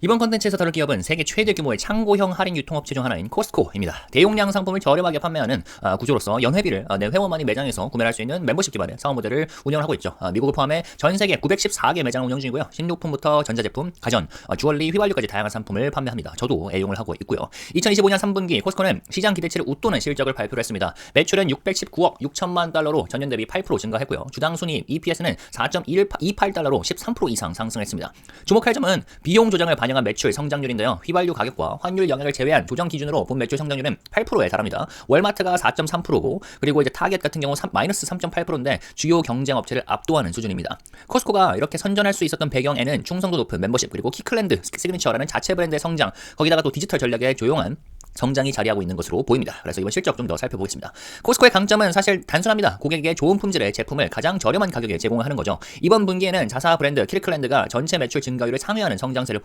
이번 컨텐츠에서 다룰 기업은 세계 최대 규모의 창고형 할인 유통업체 중 하나인 코스트코입니다. 대용량 상품을 저렴하게 판매하는 아, 구조로서 연회비를 아, 내 회원만이 매장에서 구매할 수 있는 멤버십 기반의 사업 모델을 운영을 하고 있죠. 아, 미국을 포함해 전 세계 914개 매장을 운영 중이고요. 식료품부터 전자제품, 가전, 어, 주얼리, 휘발유까지 다양한 상품을 판매합니다. 저도 애용을 하고 있고요. 2025년 3분기 코스코는 시장 기대치를 웃도는 실적을 발표를 했습니다. 매출은 619억 6천만 달러로 전년 대비 8% 증가했고요. 주당 순이익 EPS는 4.28달러로 13% 이상 상승했습니다. 주목할 점은 비용 조정을 반 영한 매출 성장률인데요. 휘발유 가격과 환율 영향을 제외한 조정 기준으로 본 매출 성장률은 8%에 달합니다. 월마트가 4.3%고 그리고 이제 타겟 같은 경우 3, 마이너스 3.8%인데 주요 경쟁 업체를 압도하는 수준입니다. 코스코가 이렇게 선전할 수 있었던 배경에는 충성도 높은 멤버십 그리고 키클랜드 시그니처라는 자체 브랜드의 성장 거기다가 또 디지털 전략의 조용한 성장이 자리하고 있는 것으로 보입니다. 그래서 이번 실적 좀 더 살펴보겠습니다. 코스코의 강점은 사실 단순합니다. 고객에게 좋은 품질의 제품을 가장 저렴한 가격에 제공을 하는 거죠. 이번 분기에는 자사 브랜드 킬클랜드가 전체 매출 증가율을 상회하는 성장세를